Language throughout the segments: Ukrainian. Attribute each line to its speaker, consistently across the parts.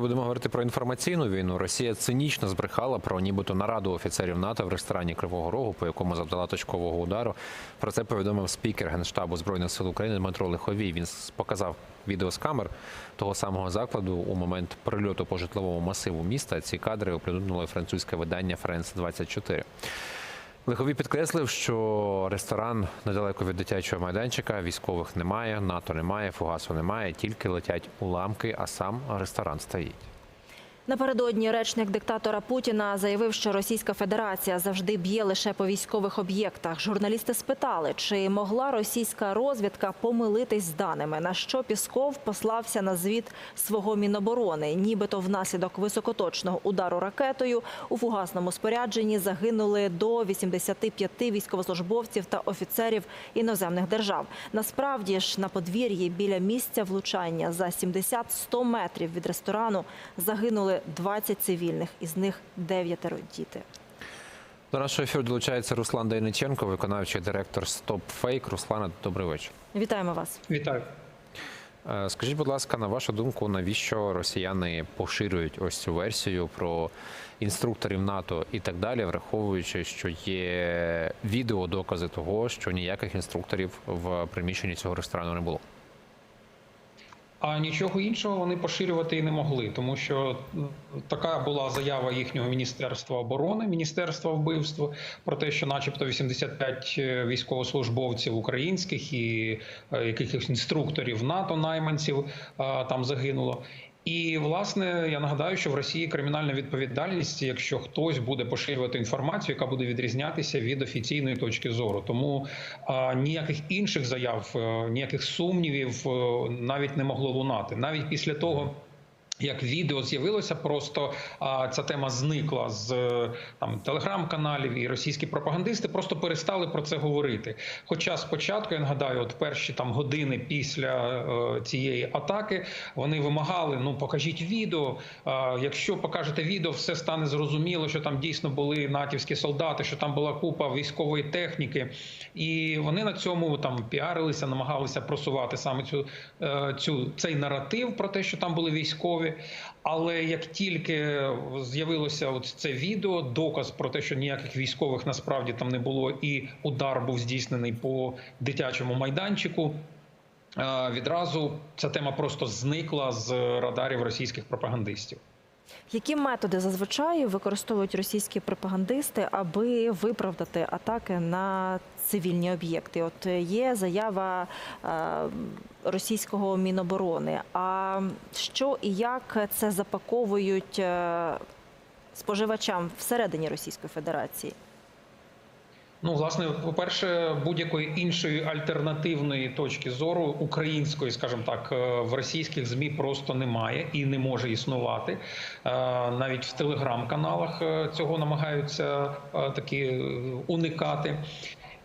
Speaker 1: Будемо говорити про інформаційну війну. Росія цинічно збрехала про нібито нараду офіцерів НАТО в ресторані Кривого Рогу, по якому завдала точкового удару. Про це повідомив спікер генштабу збройних сил України Дмитро Лиховій. Він показав відео з камер того самого закладу у момент прильоту по житловому масиву міста. Ці кадри оприлюднило французьке видання France 24 Лиховій підкреслив, що ресторан недалеко від дитячого майданчика, військових немає, НАТО немає, фугасу немає, тільки летять уламки, а сам ресторан стоїть.
Speaker 2: Напередодні речник диктатора Путіна заявив, що Російська Федерація завжди б'є лише по військових об'єктах. Журналісти спитали, чи могла російська розвідка помилитись з даними. На що Пісков послався на звіт свого міноборони, нібито внаслідок високоточного удару ракетою у фугасному спорядженні загинули до 85 військовослужбовців та офіцерів іноземних держав. Насправді ж на подвір'ї біля місця влучання за 70-100 метрів від ресторану загинули 20 цивільних, із них дев'ятеро діти.
Speaker 1: До нашого ефіру долучається Руслан Дайниченко, виконавчий директор Stop Fake. Руслана, добрий вечір.
Speaker 2: Вітаємо вас.
Speaker 3: Вітаю.
Speaker 1: Е, Скажіть, будь ласка, на вашу думку, навіщо росіяни поширюють ось цю версію про інструкторів НАТО і так далі, враховуючи, що є відео докази того, що ніяких інструкторів в приміщенні цього ресторану не було?
Speaker 3: А нічого іншого вони поширювати і не могли, тому що така була заява їхнього міністерства оборони, міністерства вбивства про те, що, начебто, 85 військовослужбовців українських і е, якихось інструкторів НАТО найманців е, там загинуло. І власне я нагадаю, що в Росії кримінальна відповідальність, якщо хтось буде поширювати інформацію, яка буде відрізнятися від офіційної точки зору. Тому а, ніяких інших заяв, а, ніяких сумнівів а, навіть не могло лунати, навіть після того. Як відео з'явилося, просто а, ця тема зникла з е, там телеграм-каналів і російські пропагандисти просто перестали про це говорити. Хоча спочатку я нагадаю, от перші там години після е, цієї атаки вони вимагали: ну покажіть відео. А, якщо покажете відео, все стане зрозуміло, що там дійсно були натівські солдати, що там була купа військової техніки, і вони на цьому там піарилися, намагалися просувати саме цю, е, цю цей наратив про те, що там були військові. Але як тільки з'явилося от це відео, доказ про те, що ніяких військових насправді там не було, і удар був здійснений по дитячому майданчику. е, Відразу ця тема просто зникла з радарів російських пропагандистів.
Speaker 2: Які методи зазвичай використовують російські пропагандисти, аби виправдати атаки на цивільні об'єкти? От є заява е, російського міноборони. А що і як це запаковують е, споживачам всередині Російської Федерації?
Speaker 3: Ну, власне, по-перше, будь-якої іншої альтернативної точки зору української, скажімо так, е, в російських змі просто немає і не може існувати. Е, Навіть в телеграм-каналах цього намагаються такі уникати.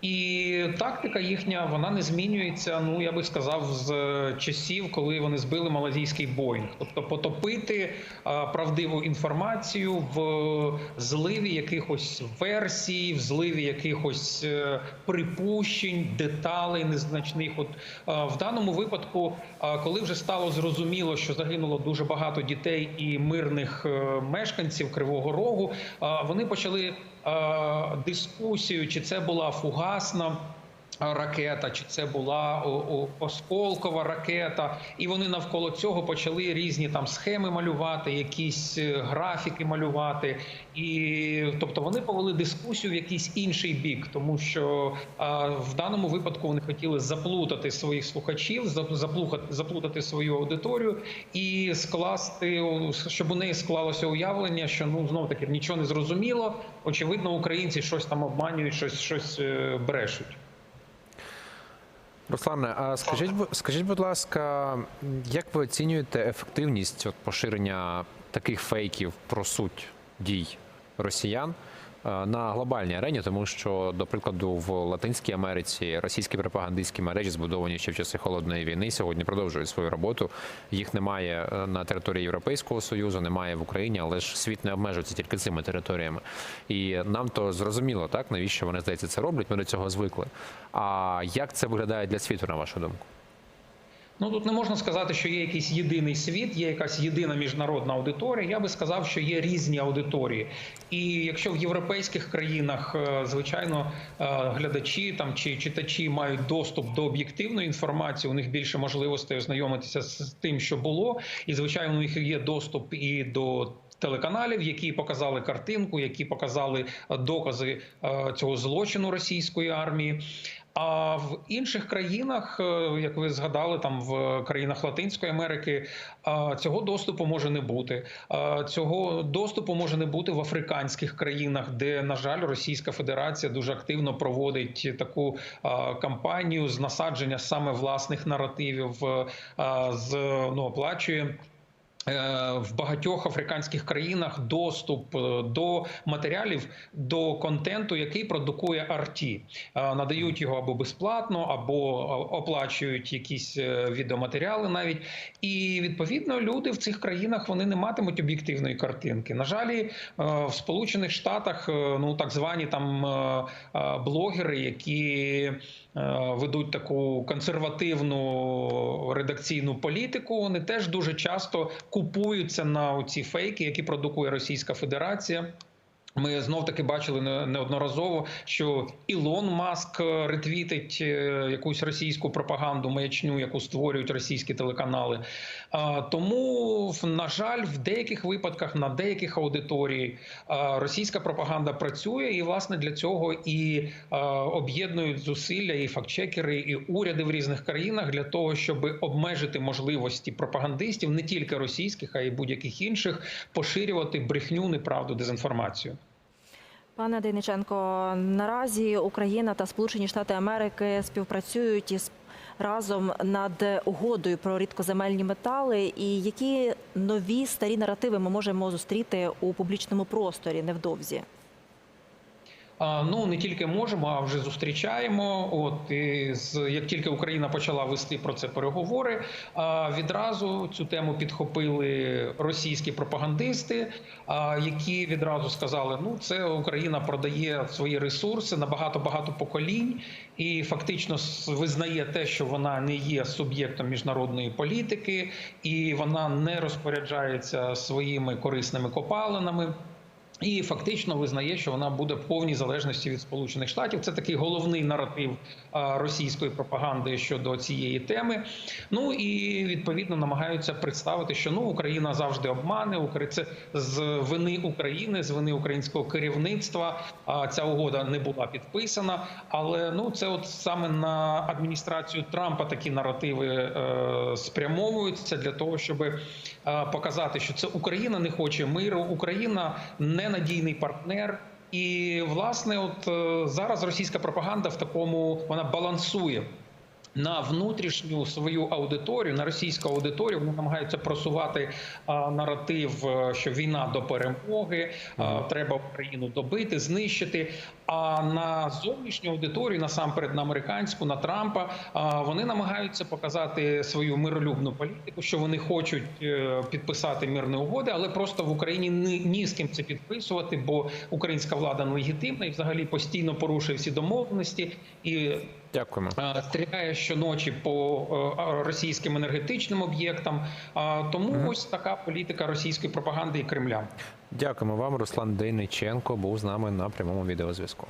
Speaker 3: І тактика їхня вона не змінюється. Ну я би сказав, з часів, коли вони збили малазійський Боїнг, тобто потопити а, правдиву інформацію в зливі якихось версій, в зливі якихось е, припущень, деталей незначних. От а, в даному випадку, а, коли вже стало зрозуміло, що загинуло дуже багато дітей і мирних е, мешканців Кривого Рогу, а, вони почали е, дискусію, чи це була фугасна. Ракета, чи це була осколкова ракета, і вони навколо цього почали різні там схеми малювати, якісь е, графіки малювати, і тобто вони повели дискусію в якийсь інший бік, тому що а, в даному випадку вони хотіли заплутати своїх слухачів, зап- заплухати, заплутати свою аудиторію і скласти, щоб у неї склалося уявлення, що ну знов таки нічого не зрозуміло. Очевидно, українці щось там обманюють, щось щось е, брешуть.
Speaker 1: Руслане, а скажіть, скажіть, будь ласка, як ви оцінюєте ефективність от поширення таких фейків про суть дій росіян на глобальній арені, тому що, до прикладу, в Латинській Америці російські пропагандистські мережі, збудовані ще в часи холодної війни, сьогодні продовжують свою роботу. Їх немає е, на території Європейського союзу, немає в Україні, але ж світ не обмежується тільки цими територіями. І нам то зрозуміло, так навіщо вони здається це роблять. Ми до цього звикли. А як це виглядає для світу, на вашу думку?
Speaker 3: Ну тут не можна сказати, що є якийсь єдиний світ, є якась єдина міжнародна аудиторія. Я би сказав, що є різні аудиторії. І якщо в європейських країнах, е, звичайно, е, глядачі там чи читачі мають доступ до об'єктивної інформації, у них більше можливостей ознайомитися з тим, що було, і звичайно, у них є доступ і до. Телеканалів, які показали картинку, які показали е, докази цього злочину російської армії. А в інших країнах, е, як ви згадали, там в країнах Латинської Америки е, цього доступу може не бути. Е, Цього доступу може не бути в африканських країнах, де, на жаль, Російська Федерація дуже активно проводить таку кампанію з насадження саме власних наративів, з ну оплачує. Е, В багатьох африканських країнах доступ е, до матеріалів, до контенту, який продукує арті, надають його або безплатно, або е, оплачують якісь е, відеоматеріали навіть. І відповідно люди в цих країнах вони не матимуть об'єктивної картинки. На жаль, е, в Сполучених Штатах е, ну так звані там е, е, блогери, які е, ведуть таку консервативну редакційну політику, вони теж дуже часто купуються на оці фейки, які продукує Російська Федерація. Ми знов таки бачили неодноразово, що Ілон Маск е, ретвітить е, якусь російську пропаганду, маячню, яку створюють російські телеканали. Тому, на жаль, в деяких випадках на деяких аудиторій а, російська пропаганда працює, і власне для цього і об'єднують зусилля і фактчекери, і уряди в різних країнах для того, щоб обмежити можливості пропагандистів, не тільки російських, а й будь-яких інших, поширювати брехню, неправду, дезінформацію.
Speaker 2: Пане Дейниченко, наразі Україна та Сполучені Штати Америки співпрацюють із разом над угодою про рідкоземельні метали. І які нові старі наративи ми можемо зустріти у публічному просторі невдовзі?
Speaker 3: Ну не тільки можемо, а вже зустрічаємо. От і з як тільки Україна почала вести про це переговори, відразу цю тему підхопили російські пропагандисти, а, які відразу сказали: ну це Україна продає свої ресурси на багато багато поколінь, і фактично визнає те, що вона не є суб'єктом міжнародної політики, і вона не розпоряджається своїми корисними копалинами. І фактично визнає, що вона буде в повній залежності від Сполучених Штатів. Це такий головний наратив російської пропаганди щодо цієї теми. Ну і відповідно намагаються представити, що ну Україна завжди обмане. Це з вини України, з вини українського керівництва. А ця угода не була підписана. Але ну це от саме на адміністрацію Трампа такі наративи е, спрямовуються для того, щоб е, показати, що це Україна не хоче миру, Україна ненадійний партнер. І власне, от е, зараз російська пропаганда в такому вона балансує. На внутрішню свою аудиторію, на російську аудиторію, вони намагаються просувати а, наратив, е, що війна до перемоги, а, треба Україну добити, знищити. А на зовнішню аудиторію, насамперед на американську, на Трампа, а, вони намагаються показати свою миролюбну політику, що вони хочуть е, підписати мирні угоди, але просто в Україні ні, ні з ким це підписувати, бо українська влада нелегітимна і взагалі постійно порушує всі домовленості. І
Speaker 1: Дякуємо.
Speaker 3: Е, стріляє щоночі по е, російським енергетичним об'єктам. Тому ось така політика російської пропаганди і Кремля.
Speaker 1: Дякуємо вам. Руслан Дейниченко був з нами на прямому відеозв'язку.